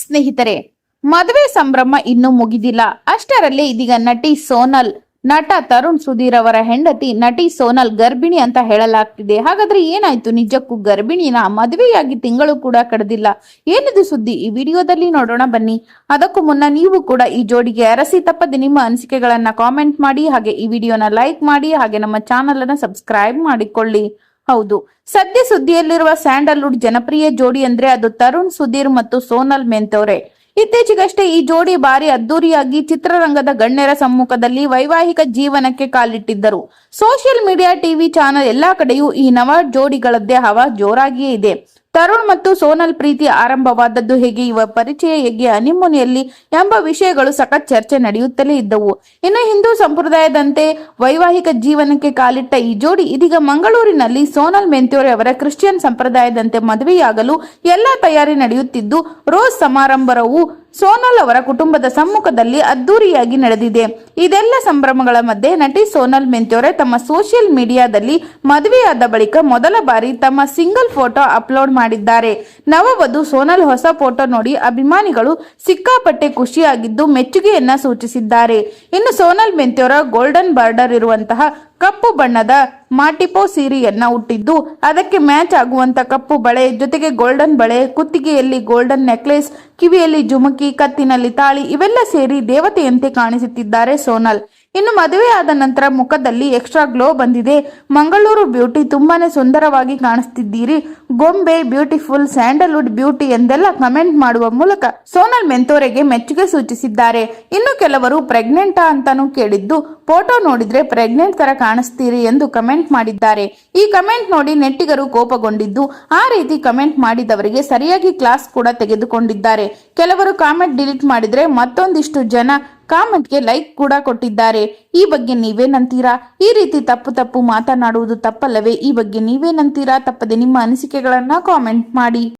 ಸ್ನೇಹಿತರೆ, ಮದುವೆ ಸಂಭ್ರಮ ಇನ್ನೂ ಮುಗಿದಿಲ್ಲ. ಅಷ್ಟರಲ್ಲಿ ಇದೀಗ ನಟಿ ಸೋನಲ್, ನಟ ತರುಣ್ ಸುಧೀರ್ ಅವರ ಹೆಂಡತಿ ನಟಿ ಸೋನಲ್ ಗರ್ಭಿಣಿ ಅಂತ ಹೇಳಲಾಗ್ತಿದೆ. ಹಾಗಾದ್ರೆ ಏನಾಯ್ತು? ನಿಜಕ್ಕೂ ಗರ್ಭಿಣಿನ ಮದುವೆಯಾಗಿ ತಿಂಗಳು ಕೂಡ ಕಡದಿಲ್ಲ. ಏನಿದು ಸುದ್ದಿ? ಈ ವಿಡಿಯೋದಲ್ಲಿ ನೋಡೋಣ ಬನ್ನಿ. ಅದಕ್ಕೂ ಮುನ್ನ ನೀವು ಕೂಡ ಈ ಜೋಡಿಗೆ ಅರಸಿ ತಪ್ಪದೆ ನಿಮ್ಮ ಅನಿಸಿಕೆಗಳನ್ನ ಕಾಮೆಂಟ್ ಮಾಡಿ, ಹಾಗೆ ಈ ವಿಡಿಯೋನ ಲೈಕ್ ಮಾಡಿ, ಹಾಗೆ ನಮ್ಮ ಚಾನಲ್ ಅನ್ನ ಸಬ್ಸ್ಕ್ರೈಬ್ ಮಾಡಿಕೊಳ್ಳಿ. ಹೌದು. ಸದ್ಯ ಸುದ್ದಿಯಲ್ಲಿರುವ ಸ್ಯಾಂಡಲ್ವುಡ್ ಜನಪ್ರಿಯ ಜೋಡಿ ಅಂದ್ರೆ ಅದು ತರುಣ್, ಸುಧೀರ್ ಮತ್ತು ಸೋನಲ್ ಮೆಂತೋರೆ ಇತ್ತೀಚೆಗಷ್ಟೇ ಈ ಜೋಡಿ ಬಾರಿ ಅದ್ದೂರಿಯಾಗಿ ಚಿತ್ರರಂಗದ ಗಣ್ಯರ ಸಮ್ಮುಖದಲ್ಲಿ ವೈವಾಹಿಕ ಜೀವನಕ್ಕೆ ಕಾಲಿಟ್ಟಿದ್ದರು. ಸೋಷಿಯಲ್ ಮೀಡಿಯಾ ಟಿವಿ ಚಾನೆಲ್ ಎಲ್ಲಾ ಕಡೆಯೂ ಈ ನವ ಜೋಡಿಗಳದ್ದೇ ಹವಾ ಜೋರಾಗಿಯೇ ಇದೆ. ತರುಣ್ ಮತ್ತು ಸೋನಲ್ ಪ್ರೀತಿ ಆರಂಭವಾದದ್ದು ಹೇಗೆ? ಇವ ಪರಿಚಯ ಹೇಗೆ? ಅನಿಮೋನಿಯಲ್ಲಿ ಎಂಬ ವಿಷಯಗಳು ಸಖತ್ ಚರ್ಚೆ ನಡೆಯುತ್ತಲೇ ಇದ್ದವು. ಇನ್ನು ಹಿಂದೂ ಸಂಪ್ರದಾಯದಂತೆ ವೈವಾಹಿಕ ಜೀವನಕ್ಕೆ ಕಾಲಿಟ್ಟ ಈ ಜೋಡಿ ಇದೀಗ ಮಂಗಳೂರಿನಲ್ಲಿ ಸೋನಲ್ ಮೆಂತ್ಯೋರೆ ಅವರ ಕ್ರಿಶ್ಚಿಯನ್ ಸಂಪ್ರದಾಯದಂತೆ ಮದುವೆಯಾಗಲು ಎಲ್ಲಾ ತಯಾರಿ ನಡೆಯುತ್ತಿದ್ದು, ರೋಸ್ ಸಮಾರಂಭವು ಸೋನಲ್ ಅವರ ಕುಟುಂಬದ ಸಮ್ಮುಖದಲ್ಲಿ ಅದ್ದೂರಿಯಾಗಿ ನಡೆದಿದೆ. ಇದೆಲ್ಲ ಸಂಭ್ರಮಗಳ ಮಧ್ಯೆ ನಟಿ ಸೋನಲ್ ಮೆಂತ್ಯೋರೆ ತಮ್ಮ ಸೋಷಿಯಲ್ ಮೀಡಿಯಾದಲ್ಲಿ ಮದುವೆಯಾದ ಬಳಿಕ ಮೊದಲ ಬಾರಿ ತಮ್ಮ ಸಿಂಗಲ್ ಫೋಟೋ ಅಪ್ಲೋಡ್ ಮಾಡಿದ್ದಾರೆ. ನವವಧು ಸೋನಲ್ ಹೊಸ ಫೋಟೋ ನೋಡಿ ಅಭಿಮಾನಿಗಳು ಸಿಕ್ಕಾಪಟ್ಟೆ ಖುಷಿಯಾಗಿದ್ದು ಮೆಚ್ಚುಗೆಯನ್ನ ಸೂಚಿಸಿದ್ದಾರೆ. ಇನ್ನು ಸೋನಲ್ ಮೆಂತ್ಯೋರ ಗೋಲ್ಡನ್ ಬಾರ್ಡರ್ ಇರುವಂತಹ ಕಪ್ಪು ಬಣ್ಣದ ಮಾಟಿಪೋ ಸೀರೆಯನ್ನ ಹುಟ್ಟಿದ್ದು ಅದಕ್ಕೆ ಮ್ಯಾಚ್ ಆಗುವಂತ ಕಪ್ಪು ಬಳೆ, ಜೊತೆಗೆ ಗೋಲ್ಡನ್ ಬಳೆ, ಕುತ್ತಿಗೆಯಲ್ಲಿ ಗೋಲ್ಡನ್ ನೆಕ್ಲೆಸ್, ಕಿವಿಯಲ್ಲಿ ಜುಮುಕಿ, ಕತ್ತಿನಲ್ಲಿ ತಾಳಿ, ಇವೆಲ್ಲ ಸೇರಿ ದೇವತೆಯಂತೆ ಕಾಣಿಸುತ್ತಿದ್ದಾರೆ ಸೋನಲ್. ಇನ್ನು ಮದುವೆ ಆದ ನಂತರ ಮುಖದಲ್ಲಿ ಎಕ್ಸ್ಟ್ರಾ ಗ್ಲೋ ಬಂದಿದೆ. ಮಂಗಳೂರು ಬ್ಯೂಟಿ ತುಂಬಾನೇ ಸುಂದರವಾಗಿ ಕಾಣಿಸ್ತಿದ್ದೀರಿ. ಗೊಂಬೆ ಬ್ಯೂಟಿಫುಲ್ ಸ್ಯಾಂಡಲ್ವುಡ್ ಬ್ಯೂಟಿ ಎಂದೆಲ್ಲ ಕಮೆಂಟ್ ಮಾಡುವ ಮೂಲಕ ಸೋನಲ್ ಮೆಂತೋರೆಗೆ ಮೆಚ್ಚುಗೆ ಸೂಚಿಸಿದ್ದಾರೆ. ಇನ್ನು ಕೆಲವರು ಪ್ರೆಗ್ನೆಂಟಾ ಅಂತಾನೂ ಕೇಳಿದ್ದು ಫೋಟೋ ನೋಡಿದ್ರೆ ಪ್ರೆಗ್ನೆಂಟ್ ತರ ಕಾಣಿಸ್ತೀರಿ ಎಂದು ಕಮೆಂಟ್ ಮಾಡಿದ್ದಾರೆ. ಈ ಕಮೆಂಟ್ ನೋಡಿ ನೆಟ್ಟಿಗರು ಕೋಪಗೊಂಡಿದ್ದು, ಆ ರೀತಿ ಕಮೆಂಟ್ ಮಾಡಿದವರಿಗೆ ಸರಿಯಾಗಿ ಕ್ಲಾಸ್ ಕೂಡ ತೆಗೆದುಕೊಂಡಿದ್ದಾರೆ. ಕೆಲವರು ಕಾಮೆಂಟ್ ಡಿಲೀಟ್ ಮಾಡಿದ್ರೆ ಮತ್ತೊಂದಿಷ್ಟು ಜನ ಕಾಮೆಂಟ್ಗೆ ಲೈಕ್ ಕೂಡ ಕೊಟ್ಟಿದ್ದಾರೆ. ಈ ಬಗ್ಗೆ ನೀವೇನಂತೀರಾ ಈ ರೀತಿ ತಪ್ಪು ತಪ್ಪು ಮಾತನಾಡುವುದು ತಪ್ಪಲ್ಲವೇ? ಈ ಬಗ್ಗೆ ನೀವೇನಂತೀರಾ ತಪ್ಪದೆ ನಿಮ್ಮ ಅನಿಸಿಕೆಗಳನ್ನ ಕಾಮೆಂಟ್ ಮಾಡಿ.